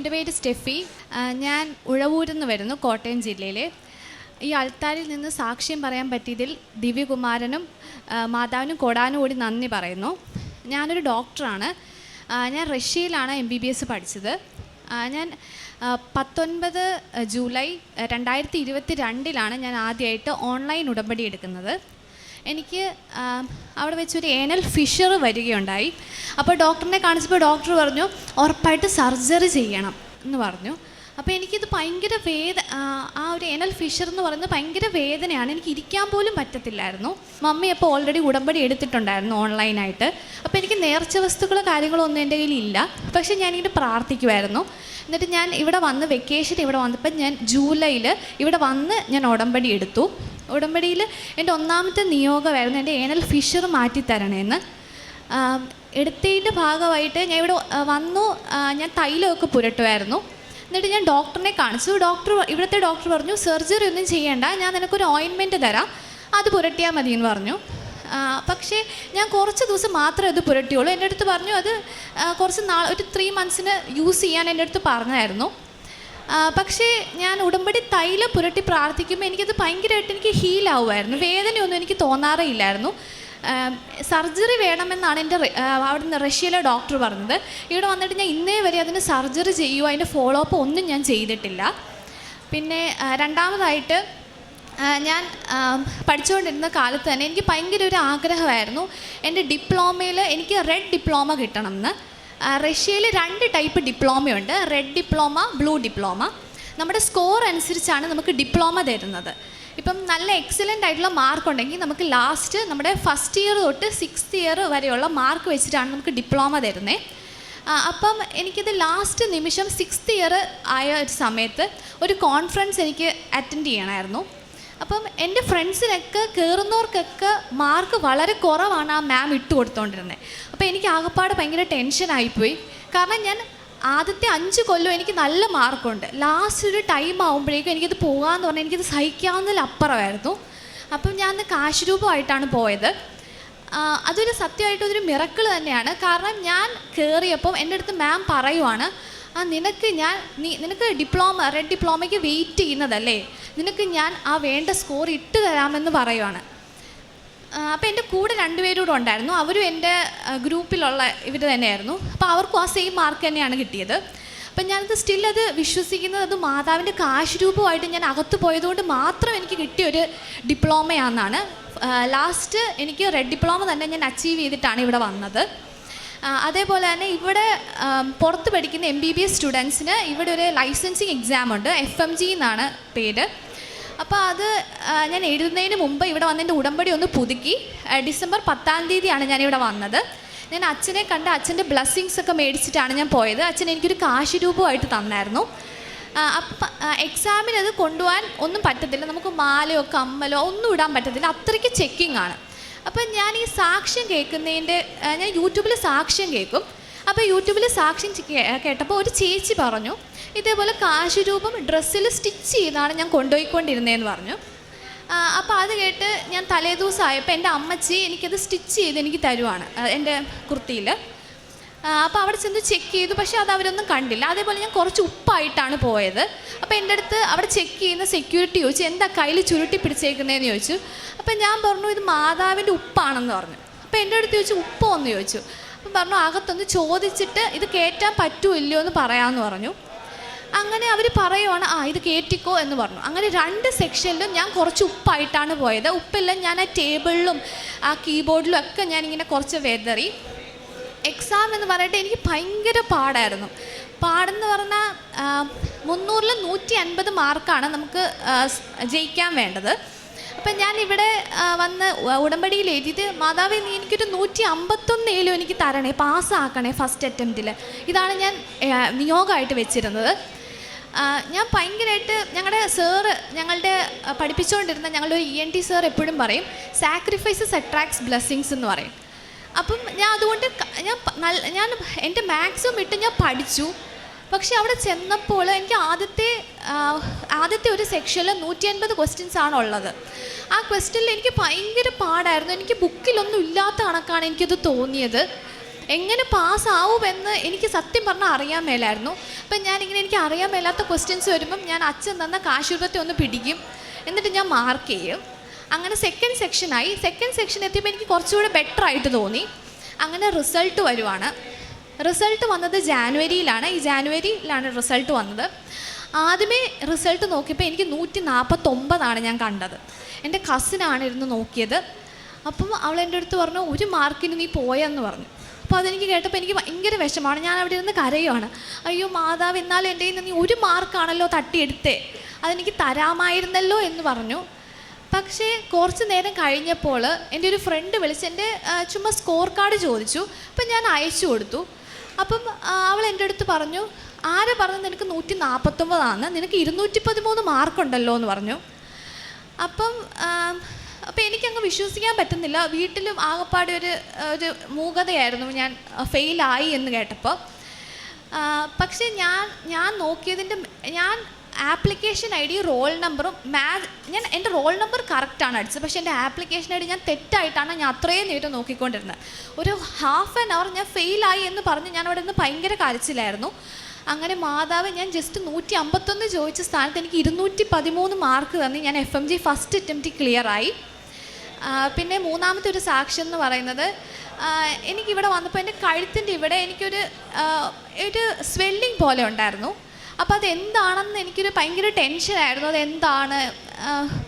എന്റെ പേര് സ്റ്റെഫി. ഞാൻ ഉഴവൂരിൽ നിന്ന് വരുന്നു കോട്ടയം ജില്ലയിലെ. ഈ അൾത്താരിൽ നിന്ന് സാക്ഷ്യം പറയാൻ പറ്റിയതിൽ ദിവ്യകുമാരനും മാതാവിനും കൊടാനും കൂടി നന്ദി പറയുന്നു. ഞാനൊരു ഡോക്ടറാണ്. ഞാൻ റഷ്യയിലാണ് എം ബി ബി എസ് പഠിച്ചത്. ഞാൻ പത്തൊൻപത് ജൂലൈ രണ്ടായിരത്തി ഇരുപത്തി രണ്ടിലാണ് ഞാൻ ആദ്യമായിട്ട് ഓൺലൈൻ ഉടമ്പടി എടുക്കുന്നത്. എനിക്ക് അവിടെ വെച്ചൊരു ഏനൽ ഫിഷർ വരികയുണ്ടായി. അപ്പോൾ ഡോക്ടറിനെ കാണിച്ചപ്പോൾ ഡോക്ടർ പറഞ്ഞു ഉറപ്പായിട്ട് സർജറി ചെയ്യണം എന്ന് പറഞ്ഞു. അപ്പോൾ എനിക്കിത് ഭയങ്കര വേദ ആ, ഒരു ഏനൽ ഫിഷർ എന്ന് പറയുന്നത് ഭയങ്കര വേദനയാണ്. എനിക്ക് ഇരിക്കാൻ പോലും പറ്റത്തില്ലായിരുന്നു. മമ്മി അപ്പോൾ ഓൾറെഡി ഉടമ്പടി എടുത്തിട്ടുണ്ടായിരുന്നു ഓൺലൈനായിട്ട്. അപ്പോൾ എനിക്ക് നേർച്ച വസ്തുക്കളോ കാര്യങ്ങളോ ഒന്നും എന്റെ കയ്യിൽ ഇല്ല. പക്ഷേ ഞാനിങ്ങനെ പ്രാർത്ഥിക്കുമായിരുന്നു എന്നിട്ട് ഞാൻ ഇവിടെ വന്ന് വെക്കേഷൻ ഇവിടെ വന്നപ്പോൾ ഞാൻ ജൂലൈയിൽ ഇവിടെ വന്ന് ഞാൻ ഉടമ്പടി എടുത്തു. ഉടമ്പടിയിൽ എന്റെ ഒന്നാമത്തെ നിയോഗമായിരുന്നു എന്റെ ഏനൽ ഫിഷർ മാറ്റിത്തരണമെന്ന് എടുത്തതിന്റെ ഭാഗമായിട്ട് ഞാൻ ഇവിടെ വന്നു ഞാൻ തൈലമൊക്കെ പുരട്ടുമായിരുന്നു എന്നിട്ട് ഞാൻ ഡോക്ടറിനെ കാണിച്ചു. ഡോക്ടർ ഇവിടുത്തെ ഡോക്ടർ പറഞ്ഞു സർജറി ഒന്നും ചെയ്യേണ്ട ഞാൻ നിനക്കൊരു ഓയിൻമെന്റ് തരാം. അത് പുരട്ടിയാൽ മതി എന്ന് പറഞ്ഞു പക്ഷേ ഞാൻ കുറച്ച് ദിവസം മാത്രമേ അത് പുരട്ടിയുള്ളൂ. എന്റെ അടുത്ത് പറഞ്ഞു അത് കുറച്ച് നാൾ ഒരു ത്രീ മന്ത്സിന് യൂസ് ചെയ്യാൻ എന്റെ അടുത്ത് പറഞ്ഞായിരുന്നു. പക്ഷേ ഞാൻ ഉടമ്പടി തൈല പുരട്ടി പ്രാർത്ഥിക്കുമ്പോൾ എനിക്കത് ഭയങ്കരമായിട്ട് എനിക്ക് ഹീലാവുമായിരുന്നു വേദനയൊന്നും എനിക്ക് തോന്നാറേ ഇല്ലായിരുന്നു. സർജറി വേണമെന്നാണ് എന്റെ അവിടുന്ന് റഷ്യയിലെ ഡോക്ടർ പറഞ്ഞത്. ഇവിടെ വന്നിട്ട് ഞാൻ ഇന്നേ വരെ അതിന് സർജറി ചെയ്യുമോ അതിന്റെ ഫോളോ അപ്പ് ഒന്നും ഞാൻ ചെയ്തിട്ടില്ല. പിന്നെ രണ്ടാമതായിട്ട് ഞാൻ പഠിച്ചുകൊണ്ടിരുന്ന കാലത്ത് തന്നെ എനിക്ക് ഭയങ്കര ഒരു ആഗ്രഹമായിരുന്നു. എന്റെ ഡിപ്ലോമയിൽ എനിക്ക് റെഡ് ഡിപ്ലോമ കിട്ടണം എന്ന് റഷ്യയിൽ രണ്ട് ടൈപ്പ് ഡിപ്ലോമയുണ്ട് റെഡ് ഡിപ്ലോമ ബ്ലൂ ഡിപ്ലോമ നമ്മുടെ സ്കോർ അനുസരിച്ചാണ് നമുക്ക് ഡിപ്ലോമ തരുന്നത്. ഇപ്പം നല്ല എക്സലന്റ് ആയിട്ടുള്ള മാർക്ക് ഉണ്ടെങ്കിൽ നമുക്ക് ലാസ്റ്റ് നമ്മുടെ ഫസ്റ്റ് ഇയർ തൊട്ട് സിക്സ്ത് ഇയർ വരെയുള്ള മാർക്ക് വെച്ചിട്ടാണ് നമുക്ക് ഡിപ്ലോമ തരുന്നത് അപ്പം എനിക്കിത് ലാസ്റ്റ് നിമിഷം സിക്സ്ത് ഇയർ ആയ ഒരു സമയത്ത് ഒരു കോൺഫറൻസ് എനിക്ക് അറ്റൻഡ് ചെയ്യണമായിരുന്നു. അപ്പം എന്റെ ഫ്രണ്ട്സിനൊക്കെ കയറുന്നവർക്കൊക്കെ മാർക്ക് വളരെ കുറവാണ് ആ മാം ഇട്ട് കൊടുത്തോണ്ടിരുന്നത് അപ്പോൾ എനിക്ക് ആകപ്പാട് ഭയങ്കര ടെൻഷനായിപ്പോയി. കാരണം ഞാൻ ആദ്യത്തെ അഞ്ച് കൊല്ലം എനിക്ക് നല്ല മാർക്കുണ്ട്. ലാസ്റ്റ് ഒരു ടൈം ആകുമ്പോഴേക്കും എനിക്കിത് പോകാമെന്ന് പറഞ്ഞാൽ എനിക്കിത് സഹിക്കാവുന്നതിലപ്പുറമായിരുന്നു. അപ്പം ഞാൻ അന്ന് കാശ് രൂപമായിട്ടാണ് പോയത് അതൊരു സത്യമായിട്ട് ഒരു മിറക്കിൾ തന്നെയാണ്. കാരണം ഞാൻ കയറിയപ്പം എന്റെ അടുത്ത് മാം പറയുവാണ് ആ നിനക്ക് ഞാൻ നീ നിനക്ക് ഡിപ്ലോമ റെഡ് ഡിപ്ലോമയ്ക്ക് വെയിറ്റ് ചെയ്യുന്നതല്ലേ? നിനക്ക് ഞാൻ ആ വേണ്ട സ്കോർ ഇട്ട് തരാമെന്ന് പറയുവാണ്. അപ്പോൾ എന്റെ കൂടെ രണ്ടുപേരും കൂടെ ഉണ്ടായിരുന്നു. അവരും എന്റെ ഗ്രൂപ്പിലുള്ള ഇവർ തന്നെയായിരുന്നു. അപ്പോൾ അവർക്കും ആ സെയിം മാർക്ക് തന്നെയാണ് കിട്ടിയത്. അപ്പം ഞാനത് സ്റ്റിൽ അത് വിശ്വസിക്കുന്നത് അത് മാതാവിന്റെ കാശ് രൂപമായിട്ട് ഞാൻ അകത്ത് പോയതുകൊണ്ട് മാത്രം എനിക്ക് കിട്ടിയ ഒരു ഡിപ്ലോമയാണെന്നാണ് ലാസ്റ്റ് എനിക്ക് റെഡ് ഡിപ്ലോമ തന്നെ ഞാൻ അച്ചീവ് ചെയ്തിട്ടാണ് ഇവിടെ വന്നത്. അതേപോലെ തന്നെ ഇവിടെ പുറത്ത് പഠിക്കുന്ന എം ബി ബി എസ് സ്റ്റുഡൻസിന് ഇവിടെ ഒരു ലൈസൻസിങ് എക്സാം ഉണ്ട് എഫ് എം ജി എന്നാണ് പേര്. അപ്പോൾ അത് ഞാൻ എഴുതുന്നതിന് മുമ്പ് ഇവിടെ വന്നതിന്റെ ഉടമ്പടി ഒന്ന് പുതുക്കി. ഡിസംബർ പത്താം തീയതിയാണ് ഞാനിവിടെ വന്നത്. ഞാൻ അച്ഛനെ കണ്ട് അച്ഛന്റെ ബ്ലെസ്സിങ്സ് ഒക്കെ മേടിച്ചിട്ടാണ് ഞാൻ പോയത്. അച്ഛൻ എനിക്കൊരു കാശ് രൂപമായിട്ട് തന്നായിരുന്നു അപ്പം എക്സാമിനത് കൊണ്ടുപോകാൻ ഒന്നും പറ്റത്തില്ല. നമുക്ക് മാലയോ കമ്മലോ ഒന്നും ഇടാൻ പറ്റത്തില്ല. അത്രയ്ക്ക് ചെക്കിംഗ് ആണ്. അപ്പം ഞാൻ ഈ സാക്ഷ്യം കേൾക്കുന്നതിന്റെ ഞാൻ യൂട്യൂബിൽ സാക്ഷ്യം കേൾക്കും. അപ്പോൾ യൂട്യൂബിൽ സാക്ഷ്യം കേട്ടപ്പോൾ ഒരു ചേച്ചി പറഞ്ഞു ഇതേപോലെ കാശുരൂപം ഡ്രസ്സിൽ സ്റ്റിച്ച് ചെയ്താണ് ഞാൻ കൊണ്ടുപോയിക്കൊണ്ടിരുന്നതെന്ന് പറഞ്ഞു. അപ്പോൾ അത് കേട്ട് ഞാൻ തലേദിവസമായപ്പോൾ എന്റെ അമ്മച്ചി എനിക്കത് സ്റ്റിച്ച് ചെയ്ത് എനിക്ക് തരുവാണ് എന്റെ കുർത്തിയിൽ അപ്പോൾ അവിടെ ചെന്ന് ചെക്ക് ചെയ്തു. പക്ഷേ അത് അവരൊന്നും കണ്ടില്ല. അതേപോലെ ഞാൻ കുറച്ച് ഉപ്പായിട്ടാണ് പോയത്. അപ്പോൾ എന്റെ അടുത്ത് അവിടെ ചെക്ക് ചെയ്യുന്ന സെക്യൂരിറ്റി ചോദിച്ചു എന്താ കയ്യിൽ ചുരുട്ടി പിടിച്ചേക്കുന്നതെന്ന് ചോദിച്ചു. അപ്പോൾ ഞാൻ പറഞ്ഞു ഇത് മാതാവിന്റെ ഉപ്പാണെന്ന് പറഞ്ഞു. അപ്പോൾ എന്റെ അടുത്ത് ചോദിച്ചു ഉപ്പോ? എന്ന് ചോദിച്ചു. അപ്പം പറഞ്ഞു അകത്തൊന്ന് ചോദിച്ചിട്ട് ഇത് കയറ്റാൻ പറ്റുമോ ഇല്ലയോ എന്ന് പറയാമെന്ന് പറഞ്ഞു. അങ്ങനെ അവർ പറയുവാണ് ആ ഇത് കേറ്റിക്കോ എന്ന് പറഞ്ഞു. അങ്ങനെ രണ്ട് സെക്ഷനിലും ഞാൻ കുറച്ച് ഉപ്പായിട്ടാണ് പോയത്. ഉപ്പെല്ലാം ഞാൻ ആ ടേബിളിലും ആ കീബോർഡിലും ഒക്കെ ഞാനിങ്ങനെ കുറച്ച് വെതറി. എക്സാം എന്ന് പറയട്ടെ എനിക്ക് ഭയങ്കര പാടായിരുന്നു. പാടെന്ന് പറഞ്ഞാൽ മുന്നൂറിൽ നൂറ്റി അൻപത് മാർക്കാണ് നമുക്ക് ജയിക്കാൻ വേണ്ടത്. അപ്പം ഞാൻ ഇവിടെ വന്ന് ഉടമ്പടിയിൽ എഴുതിയിട്ട് മാതാവ് നീ എനിക്കൊരു നൂറ്റി അമ്പത്തൊന്നേലും എനിക്ക് തരണേ പാസ്സാക്കണേ ഫസ്റ്റ് അറ്റംപ്റ്റിൽ ഇതാണ് ഞാൻ നിയോഗമായിട്ട് വെച്ചിരുന്നത്. ഞാൻ ഭയങ്കരമായിട്ട് ഞങ്ങളുടെ സാറ് ഞങ്ങളുടെ പഠിപ്പിച്ചുകൊണ്ടിരുന്ന ഞങ്ങളുടെ ഒരു ഇ എൻ ടി സാർ എപ്പോഴും പറയും സാക്രിഫൈസസ് അട്രാക്ട്സ് ബ്ലെസ്സിങ്സ് എന്ന് പറയും. അപ്പം ഞാൻ അതുകൊണ്ട് ഞാൻ ഞാൻ എന്റെ മാക്സിമം ഇട്ട് ഞാൻ പഠിച്ചു. പക്ഷെ അവിടെ ചെന്നപ്പോൾ എനിക്ക് ആദ്യത്തെ ആദ്യത്തെ ഒരു സെക്ഷനിൽ നൂറ്റി അൻപത് ക്വസ്റ്റ്യൻസ് ആണ് ഉള്ളത് ആ ക്വസ്റ്റ്യനിൽ എനിക്ക് ഭയങ്കര പാടായിരുന്നു. എനിക്ക് ബുക്കിലൊന്നും ഇല്ലാത്ത കണക്കാണ് എനിക്കത് തോന്നിയത്. എങ്ങനെ പാസ്സാവുമെന്ന് എനിക്ക് സത്യം പറഞ്ഞാൽ അറിയാൻ മേലായിരുന്നു. അപ്പം ഞാനിങ്ങനെ എനിക്ക് അറിയാൻ മേലാത്ത ക്വസ്റ്റ്യൻസ് വരുമ്പം ഞാൻ അച്ഛൻ തന്ന കാശുരൂപത്തെ ഒന്ന് പിടിക്കും. എന്നിട്ട് ഞാൻ മാർക്ക് ചെയ്യും. അങ്ങനെ സെക്കൻഡ് സെക്ഷനായി സെക്കൻഡ് സെക്ഷൻ എത്തിയപ്പോൾ എനിക്ക് കുറച്ചുകൂടെ ബെറ്റർ ആയിട്ട് തോന്നി. അങ്ങനെ റിസൾട്ട് വരുവാണ്. റിസൾട്ട് വന്നത് ജാനുവരിയിലാണ്. ഈ ജാനുവരിയിലാണ് റിസൾട്ട് വന്നത്. ആദ്യമേ റിസൾട്ട് നോക്കിയപ്പോൾ എനിക്ക് നൂറ്റി നാൽപ്പത്തൊമ്പതാണ് ഞാൻ കണ്ടത്. എന്റെ കസിനാണ് ഇരുന്ന് നോക്കിയത്. അപ്പം അവൾ എന്റെ അടുത്ത് പറഞ്ഞു ഒരു മാർക്കിന് നീ പോയെന്ന് പറഞ്ഞു. അപ്പോൾ അതെനിക്ക് കേട്ടപ്പോൾ എനിക്ക് ഭയങ്കര വിഷമമാണ്. ഞാൻ അവിടെ ഇരുന്ന് കരയുവാണ്. അയ്യോ മാതാവ് എന്നാലും എന്റെ നീ ഒരു മാർക്കാണല്ലോ തട്ടിയെടുത്തേ. അതെനിക്ക് തരാമായിരുന്നല്ലോ എന്ന് പറഞ്ഞു. പക്ഷേ കുറച്ച് നേരം കഴിഞ്ഞപ്പോൾ എന്റെ ഒരു ഫ്രണ്ട് വിളിച്ച് എന്റെ ചുമ്മാ സ്കോർ കാർഡ് ചോദിച്ചു. അപ്പം ഞാൻ അയച്ചു കൊടുത്തു. അപ്പം അവൾ എന്റെ അടുത്ത് പറഞ്ഞു ആരെ പറഞ്ഞു നിനക്ക് നൂറ്റി നാൽപ്പത്തൊമ്പതാണ് നിനക്ക് ഇരുന്നൂറ്റി പതിമൂന്ന് മാർക്കുണ്ടല്ലോ എന്ന് പറഞ്ഞു. അപ്പം അപ്പം എനിക്കങ്ങ് വിശ്വസിക്കാൻ പറ്റുന്നില്ല. വീട്ടിലും ആകപ്പാടെ ഒരു ഒരു മൂകതയായിരുന്നു. ഞാൻ ഫെയിലായി എന്ന് കേട്ടപ്പോൾ. പക്ഷേ ഞാൻ ഞാൻ നോക്കിയതിന്റെ ഞാൻ ആപ്ലിക്കേഷൻ ഐ ഡി റോൾ നമ്പറും മാ ഞാൻ എന്റെ റോൾ നമ്പർ കറക്റ്റാണ് അടിച്ചത്. പക്ഷേ എന്റെ ആപ്ലിക്കേഷൻ ഐ ഡി ഞാൻ തെറ്റായിട്ടാണ് ഞാൻ അത്രയും നേരം നോക്കിക്കൊണ്ടിരുന്നത്. ഒരു ഹാഫ് ആൻ അവർ ഞാൻ ഫെയിലായി എന്ന് പറഞ്ഞ് ഞാൻ അവിടെ നിന്ന് ഭയങ്കര കരച്ചിലായിരുന്നു. അങ്ങനെ മാതാവ് ഞാൻ ജസ്റ്റ് നൂറ്റി അമ്പത്തൊന്ന് ചോദിച്ച സ്ഥാനത്ത് എനിക്ക് ഇരുന്നൂറ്റി പതിമൂന്ന് മാർക്ക് തന്ന് ഞാൻ F M G first attempt ക്ലിയറായി പിന്നെ മൂന്നാമത്തെ ഒരു സാക്ഷ്യം എന്ന് പറയുന്നത് എനിക്കിവിടെ വന്നപ്പോൾ എന്റെ കഴുത്തിന്റെ ഇവിടെ എനിക്കൊരു ഒരു സ്വെല്ലിംഗ് പോലെ ഉണ്ടായിരുന്നു. അപ്പോൾ അത് എന്താണെന്ന് എനിക്കൊരു ഭയങ്കര ടെൻഷനായിരുന്നു അത് എന്താണ്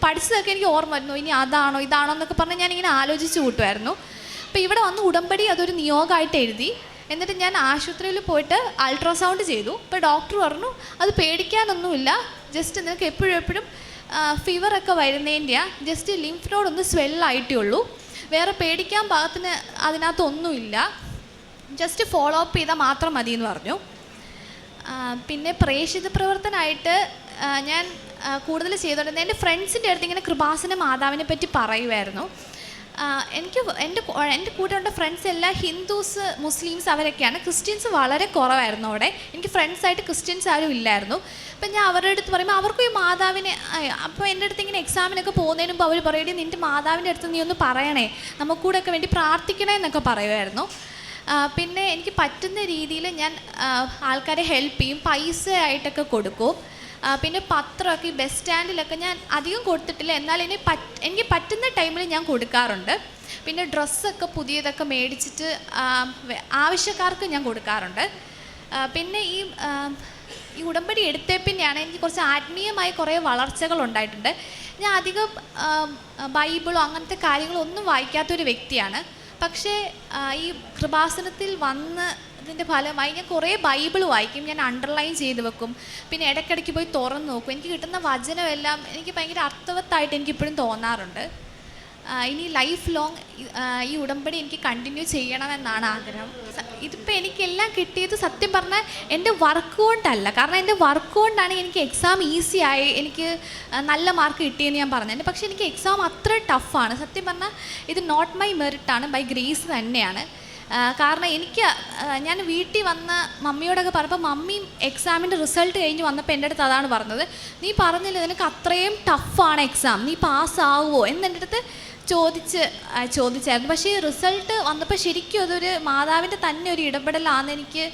പഠിച്ചതൊക്കെ എനിക്ക് ഓർമ്മ വരുന്നു. ഇനി അതാണോ ഇതാണോ എന്നൊക്കെ പറഞ്ഞ് ഞാനിങ്ങനെ ആലോചിച്ച് കൂട്ടുമായിരുന്നു. അപ്പോൾ ഇവിടെ വന്ന് ഉടമ്പടി അതൊരു നിയോഗമായിട്ട് എഴുതി. എന്നിട്ട് ഞാൻ ആശുപത്രിയിൽ പോയിട്ട് അൾട്രാസൗണ്ട് ചെയ്തു. അപ്പോൾ ഡോക്ടർ പറഞ്ഞു അത് പേടിക്കാനൊന്നുമില്ല. ജസ്റ്റ് നിനക്ക് എപ്പോഴും എപ്പോഴും ഫീവറൊക്കെ വരുന്നതിന്റെയാണ് ജസ്റ്റ് ലിംഫ് നോഡ് ഒന്ന് സ്വെല്ലായിട്ടേ ഉള്ളൂ. വേറെ പേടിക്കാൻ പാകത്തിന് അതിനകത്തൊന്നുമില്ല. ജസ്റ്റ് ഫോളോ അപ്പ് ചെയ്താൽ മാത്രം മതി എന്ന് പറഞ്ഞു. പിന്നെ പ്രേക്ഷിത പ്രവർത്തനമായിട്ട് ഞാൻ കൂടുതൽ ചെയ്തുകൊണ്ടിരുന്നത് എന്റെ ഫ്രണ്ട്സിന്റെ അടുത്ത് ഇങ്ങനെ കൃപാസന മാതാവിനെ പറ്റി പറയുമായിരുന്നു. എനിക്ക് എന്റെ എന്റെ എന്റെ ഉള്ള ഫ്രണ്ട്സ് എല്ലാം ഹിന്ദുസ് മുസ്ലിംസ് അവരൊക്കെയാണ്. ക്രിസ്ത്യൻസ് വളരെ കുറവായിരുന്നു അവിടെ. എനിക്ക് ഫ്രണ്ട്സായിട്ട് ക്രിസ്ത്യൻസ് ആരും ഇല്ലായിരുന്നു. അപ്പം ഞാൻ അവരുടെ അടുത്ത് പറയുമ്പോൾ അവർക്കും ഈ മാതാവിനെ അപ്പോൾ എന്റെ അടുത്ത് ഇങ്ങനെ എക്സാമിനൊക്കെ പോകുന്നതിന് മുമ്പ് അവർ പറയണേ നിന്റെ മാതാവിന്റെ അടുത്ത് നീ ഒന്ന് പറയണേ. നമുക്കൂടെയൊക്കെ വേണ്ടി പ്രാർത്ഥിക്കണേ എന്നൊക്കെ പറയുമായിരുന്നു. പിന്നെ എനിക്ക് പറ്റുന്ന രീതിയിൽ ഞാൻ ആൾക്കാരെ ഹെൽപ്പ് ചെയ്യും പൈസ ആയിട്ടൊക്കെ കൊടുക്കും പിന്നെ പത്രമൊക്കെ ഈ ബസ് സ്റ്റാൻഡിലൊക്കെ ഞാൻ അധികം കൊടുത്തിട്ടില്ല. എന്നാൽ ഇനി എനിക്ക് പറ്റുന്ന ടൈമിൽ ഞാൻ കൊടുക്കാറുണ്ട്. പിന്നെ ഡ്രസ്സൊക്കെ പുതിയതൊക്കെ മേടിച്ചിട്ട് ആവശ്യക്കാർക്ക് ഞാൻ കൊടുക്കാറുണ്ട്. പിന്നെ ഈ ഈ ഉടമ്പടി എടുത്തേ പിന്നെയാണ് എനിക്ക് കുറച്ച് ആത്മീയമായ കുറേ വളർച്ചകൾ ഉണ്ടായിട്ടുണ്ട്. ഞാൻ അധികം ബൈബിളോ അങ്ങനത്തെ കാര്യങ്ങളോ ഒന്നും വായിക്കാത്തൊരു വ്യക്തിയാണ്. പക്ഷേ ഈ കൃപാസനത്തിൽ വന്ന് ഇതിന്റെ ഫലമായി ഞാൻ കുറേ ബൈബിൾ വായിക്കും ഞാൻ അണ്ടർലൈൻ ചെയ്ത് വെക്കും പിന്നെ ഇടയ്ക്കിടയ്ക്ക് പോയി തുറന്ന് നോക്കും. എനിക്ക് കിട്ടുന്ന വചനമെല്ലാം എനിക്ക് ഭയങ്കര അർത്ഥവത്തായിട്ട് എനിക്കിപ്പോഴും തോന്നാറുണ്ട്. ഇനി ലൈഫ് ലോങ് ഈ ഉടമ്പടി എനിക്ക് കണ്ടിന്യൂ ചെയ്യണമെന്നാണ് ആഗ്രഹം. ഇതിപ്പോൾ എനിക്കെല്ലാം കിട്ടിയത് സത്യം പറഞ്ഞാൽ എന്റെ വർക്ക് കൊണ്ടല്ല. കാരണം എന്റെ വർക്ക് കൊണ്ടാണ് എനിക്ക് എക്സാം ഈസി ആയി എനിക്ക് നല്ല മാർക്ക് കിട്ടിയെന്ന് ഞാൻ പറഞ്ഞത്. പക്ഷേ എനിക്ക് എക്സാം അത്ര ടഫാണ് സത്യം പറഞ്ഞാൽ ഇത് നോട്ട് മൈ മെറിറ്റാണ് ബൈ ഗ്രേസ് തന്നെയാണ്. കാരണം എനിക്ക് ഞാൻ വീട്ടിൽ വന്ന് മമ്മിയോടൊക്കെ പറഞ്ഞപ്പോൾ മമ്മിയും എക്സാമിന്റെ റിസൾട്ട് കഴിഞ്ഞ് വന്നപ്പോൾ എന്റെ അടുത്ത് അതാണ് പറഞ്ഞത്. നീ പറഞ്ഞില്ല നിനക്ക് അത്രയും ടഫാണ് എക്സാം നീ പാസ്സാവുമോ എന്ന് എന്റെ അടുത്ത് ചോദിച്ച് ചോദിച്ചായിരുന്നു. പക്ഷേ റിസൾട്ട് വന്നപ്പോൾ ശരിക്കും അതൊരു മാതാവിന്റെ തന്നെ ഒരു ഇടപെടലാണെന്ന് എനിക്ക്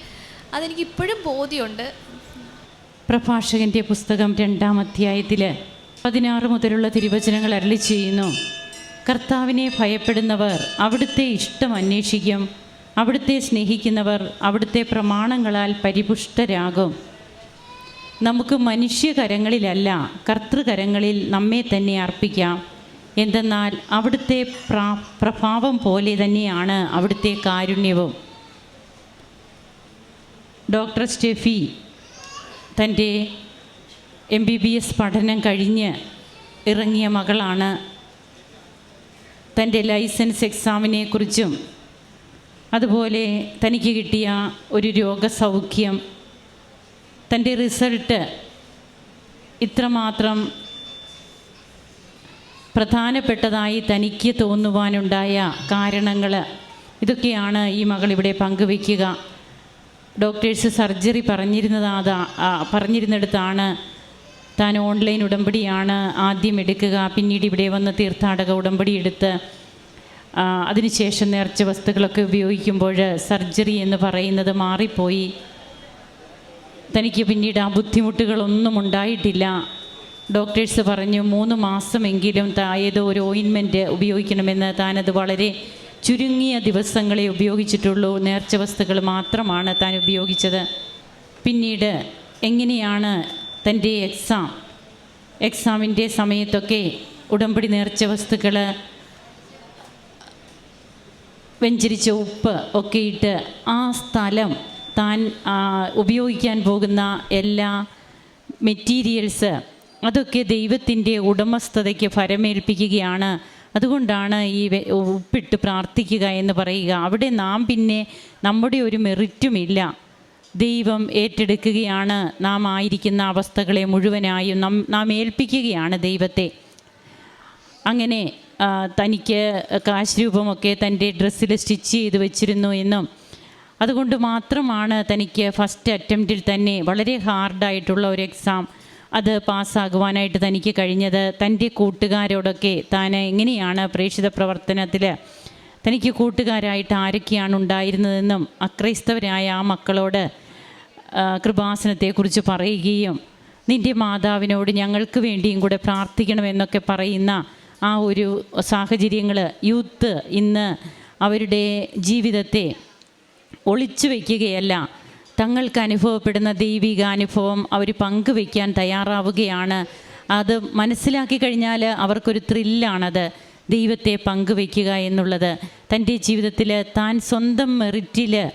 അതെനിക്ക് ഇപ്പോഴും ബോധ്യമുണ്ട്. പ്രഭാഷകന്റെ പുസ്തകം രണ്ടാം അധ്യായത്തിൽ പതിനാറ് മുതലുള്ള തിരുവചനങ്ങൾ അരളി ചെയ്യുന്നു. കർത്താവിനെ ഭയപ്പെടുന്നവർ അവിടുത്തെ ഇഷ്ടം അന്വേഷിക്കും. അവിടുത്തെ സ്നേഹിക്കുന്നവർ അവിടുത്തെ പ്രമാണങ്ങളാൽ പരിപുഷ്ടരാകും. നമുക്ക് മനുഷ്യകരങ്ങളിലല്ല കർത്തൃകരങ്ങളിൽ നമ്മെ തന്നെ അർപ്പിക്കാം. എന്തെന്നാൽ അവിടുത്തെ പ്രാ പ്രഭാവം പോലെ തന്നെയാണ് അവിടുത്തെ കാരുണ്യവും. ഡോക്ടർ സ്റ്റെഫി തന്റെ എം ബി ബി എസ് പഠനം കഴിഞ്ഞ് ഇറങ്ങിയ മകളാണ്. തന്റെ ലൈസൻസ് എക്സാമിനെക്കുറിച്ചും അതുപോലെ തനിക്ക് കിട്ടിയ ഒരു രോഗസൗഖ്യം തന്റെ റിസൾട്ട് ഇത്രമാത്രം പ്രധാനപ്പെട്ടതായി തനിക്ക് തോന്നുവാനുണ്ടായ കാരണങ്ങൾ ഇതൊക്കെയാണ് ഈ മകൾ ഇവിടെ പങ്കുവയ്ക്കുക. ഡോക്ടേഴ്സ് സർജറി പറഞ്ഞിരുന്നത് അതാ പറഞ്ഞിരുന്നിടത്താണ് താൻ ഓൺലൈൻ ഉടമ്പടിയാണ് ആദ്യം എടുക്കുക. പിന്നീട് ഇവിടെ വന്ന് തീർത്ഥാടക ഉടമ്പടി എടുത്ത് അതിനുശേഷം നേർച്ച വസ്തുക്കളൊക്കെ ഉപയോഗിക്കുമ്പോൾ സർജറി എന്ന് പറയുന്നത് മാറിപ്പോയി. തനിക്ക് പിന്നീട് ആ ബുദ്ധിമുട്ടുകളൊന്നും ഉണ്ടായിട്ടില്ല. ഡോക്ടേഴ്സ് പറഞ്ഞു മൂന്ന് മാസമെങ്കിലും ഏതോ ഒരു ഓയിൻമെന്റ് ഉപയോഗിക്കണമെന്ന് താനത് വളരെ ചുരുങ്ങിയ ദിവസങ്ങളെ ഉപയോഗിച്ചിട്ടുള്ളൂ. നേർച്ച വസ്തുക്കൾ മാത്രമാണ് താൻ ഉപയോഗിച്ചത്. പിന്നീട് എങ്ങനെയാണ് തന്റെ എക്സാം എക്സാമിന്റെ സമയത്തൊക്കെ ഉടമ്പടി നേർച്ച വസ്തുക്കൾ വെഞ്ചരിച്ച ഉപ്പ് ഒക്കെ ഇട്ട് ആ സ്ഥലം താൻ ഉപയോഗിക്കാൻ പോകുന്ന എല്ലാ മെറ്റീരിയൽസ് അതൊക്കെ ദൈവത്തിന്റെ ഉടമസ്ഥതയ്ക്ക് ഫലമേൽപ്പിക്കുകയാണ് അതുകൊണ്ടാണ് ഈ ഉപ്പിട്ട് പ്രാർത്ഥിക്കുക എന്ന് പറയുക. അവിടെ നാം പിന്നെ നമ്മുടെ ഒരു മെറിറ്റുമില്ല ദൈവം ഏറ്റെടുക്കുകയാണ്. നാം ആയിരിക്കുന്ന അവസ്ഥകളെ മുഴുവനായും നാം നാം ഏൽപ്പിക്കുകയാണ് ദൈവത്തെ. അങ്ങനെ തനിക്ക് കാശ് രൂപമൊക്കെ തന്റെ ഡ്രസ്സിൽ സ്റ്റിച്ച് ചെയ്ത് വെച്ചിരുന്നു എന്നും. അതുകൊണ്ട് മാത്രമാണ് തനിക്ക് ഫസ്റ്റ് അറ്റംപ്റ്റിൽ തന്നെ വളരെ ഹാർഡായിട്ടുള്ള ഒരു എക്സാം അത് പാസ്സാകുവാനായിട്ട് തനിക്ക് കഴിഞ്ഞത്. തന്റെ കൂട്ടുകാരോടൊക്കെ താൻ എങ്ങനെയാണ് പ്രേക്ഷിത പ്രവർത്തനത്തിൽ? തനിക്ക് കൂട്ടുകാരായിട്ട് ആരൊക്കെയാണ് ഉണ്ടായിരുന്നതെന്നും അക്രൈസ്തവരായ ആ മക്കളോട് കൃപാസനത്തെക്കുറിച്ച് പറയുകയും നിന്റെ മാതാവിനോട് ഞങ്ങൾക്ക് വേണ്ടിയും കൂടെ പ്രാർത്ഥിക്കണമെന്നൊക്കെ പറയുന്ന ആ ഒരു സാഹചര്യങ്ങൾ യൂത്ത് ഇന്ന് അവരുടെ ജീവിതത്തെ ഒളിച്ചു വയ്ക്കുകയല്ല. തങ്ങൾക്ക് അനുഭവപ്പെടുന്ന ദൈവിക അനുഭവം അവർ പങ്കുവയ്ക്കാൻ തയ്യാറാവുകയാണ്. അത് മനസ്സിലാക്കി കഴിഞ്ഞാൽ അവർക്കൊരു ത്രില്ലാണത് ദൈവത്തെ പങ്കുവയ്ക്കുക എന്നുള്ളത്. തന്റെ ജീവിതത്തിൽ താൻ സ്വന്തം മെറിറ്റിൽ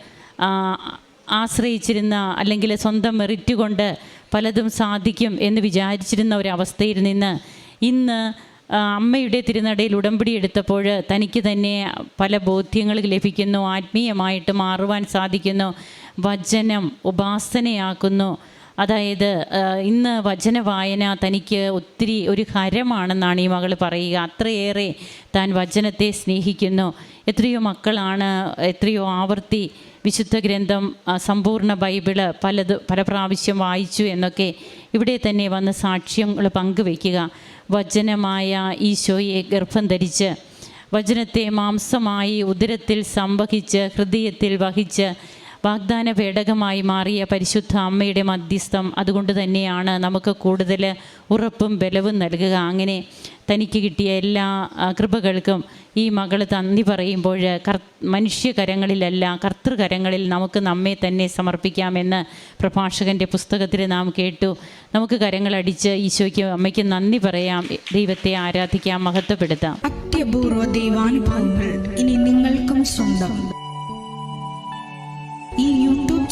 ആശ്രയിച്ചിരുന്ന അല്ലെങ്കിൽ സ്വന്തം മെറിറ്റ് കൊണ്ട് പലതും സാധിക്കും എന്ന് വിചാരിച്ചിരുന്ന ഒരവസ്ഥയിൽ നിന്ന് ഇന്ന് അമ്മയുടെ തിരുനടയിൽ ഉടമ്പടി എടുത്തപ്പോൾ തനിക്ക് തന്നെ പല ബോധ്യങ്ങൾ ലഭിക്കുന്നു ആത്മീയമായിട്ട് മാറുവാൻ സാധിക്കുന്നു വചനം ഉപാസനയാക്കുന്നു. അതായത് ഇന്ന് വചന വായന തനിക്ക് ഒത്തിരി ഒരു ഹരമാണെന്നാണ് ഈ മകൾ പറയുക. അത്രയേറെ താൻ വചനത്തെ സ്നേഹിക്കുന്നു. എത്രയോ മക്കളാണ് എത്രയോ ആവർത്തി വിശുദ്ധ ഗ്രന്ഥം സമ്പൂർണ ബൈബിൾ പലത് പല പ്രാവശ്യം വായിച്ചു എന്നൊക്കെ ഇവിടെ തന്നെ വന്ന് സാക്ഷ്യങ്ങൾ പങ്കുവയ്ക്കുക. വചനമായ ഈശോയെ ഗർഭം ധരിച്ച് വചനത്തെ മാംസമായി ഉദരത്തിൽ സംവഹിച്ച് ഹൃദയത്തിൽ വഹിച്ച് വാഗ്ദാന പേടകമായി മാറിയ പരിശുദ്ധ അമ്മയുടെ മധ്യസ്ഥം അതുകൊണ്ട് തന്നെയാണ് നമുക്ക് കൂടുതൽ ഉറപ്പും ബലവും നൽകുക. അങ്ങനെ തനിക്ക് കിട്ടിയ എല്ലാ കൃപകൾക്കും ഈ മകൾ തന്നി പറയുമ്പോൾ കർ മനുഷ്യകരങ്ങളിലല്ല കർത്തൃകരങ്ങളിൽ നമുക്ക് നമ്മെ തന്നെ സമർപ്പിക്കാമെന്ന് പ്രഭാഷകന്റെ പുസ്തകത്തിൽ നാം കേട്ടു. നമുക്ക് കരങ്ങളടിച്ച് ഈശോയ്ക്ക് അമ്മയ്ക്ക് നന്ദി പറയാം. ദൈവത്തെ ആരാധിക്കാം മഹത്വപ്പെടുത്താം. അത്യപൂർവ ദൈവാനുഭവങ്ങൾ ഇനി നിങ്ങൾക്കും സ്വന്തം.